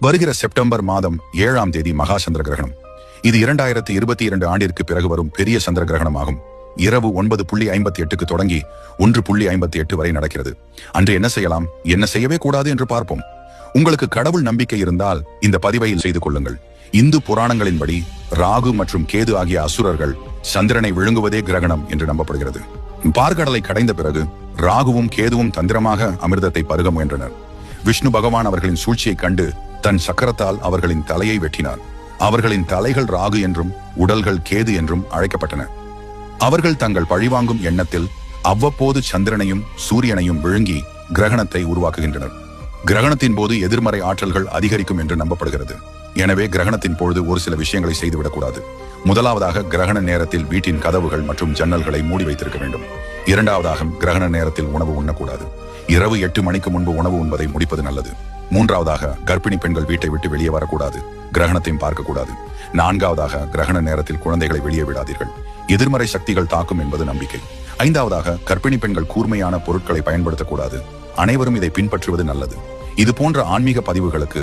வருகிற செப்டம்பர் மாதம் ஏழாம் தேதி மகா சந்திர கிரகணம். இது இரண்டாயிரத்தி இருபத்தி இரண்டு ஆண்டிற்கு பிறகு வரும் பெரிய சந்திர கிரகணம் ஆகும் இரவு ஒன்பது புள்ளி ஐம்பத்தி எட்டுக்கு தொடங்கி ஒன்று புள்ளி ஐம்பத்தி எட்டு வரை நடக்கிறது. அன்று என்ன செய்யலாம்? என்ன செய்யவே கூடாது என்று பார்ப்போம். உங்களுக்கு கடவுள் நம்பிக்கை இருந்தால் இந்த பதிவை செய்து கொள்ளுங்கள். இந்து புராணங்களின்படி ராகு மற்றும் கேது ஆகிய அசுரர்கள் சந்திரனை விழுங்குவதே கிரகணம் என்று நம்பப்படுகிறது. பார்க்கடலை கடைந்த பிறகு ராகுவும் கேதுவும் தந்திரமாக அமிர்தத்தை பருக முயன்றனர். விஷ்ணு பகவான் அவர்களின் சூழ்ச்சியைக் கண்டு தன் சக்கரத்தால் அவர்களின் தலையை வெட்டினான். அவர்களின் தலைகள் ராகு என்றும் உடல்கள் கேது என்றும் அழைக்கப்பட்டன. அவர்கள் தங்கள் பழிவாங்கும் எண்ணத்தில் அவ்வப்போது சந்திரனையும் சூரியனையும் விழுங்கி கிரகணத்தை உருவாக்குகின்றனர். கிரகணத்தின் போது எதிர்மறை ஆற்றல்கள் அதிகரிக்கும் என்று நம்பப்படுகிறது. எனவே கிரகணத்தின் பொழுது ஒரு சில விஷயங்களை செய்துவிடக்கூடாது. முதலாவதாக கிரகண நேரத்தில் வீட்டின் கதவுகள் மற்றும் ஜன்னல்களை மூடி வைத்திருக்க வேண்டும். இரண்டாவதாக கிரகண நேரத்தில் உணவு உண்ணக்கூடாது. இரவு எட்டு மணிக்கு முன்பு உணவு உண்பதை முடிப்பது நல்லது. மூன்றாவதாக கர்ப்பிணி பெண்கள் வீட்டை விட்டு வெளியே வரக்கூடாது. கிரகணத்தையும் பார்க்கக்கூடாது. நான்காவதாக கிரகண நேரத்தில் குழந்தைகளை வெளியே விடாதீர்கள். எதிர்மறை சக்திகள் தாக்கும் என்பது நம்பிக்கை. ஐந்தாவதாக கர்ப்பிணி பெண்கள் கூர்மையான பொருட்களை பயன்படுத்தக்கூடாது. அனைவரும் இதை பின்பற்றுவது நல்லது. இது போன்ற ஆன்மீக பதிவுகளுக்கு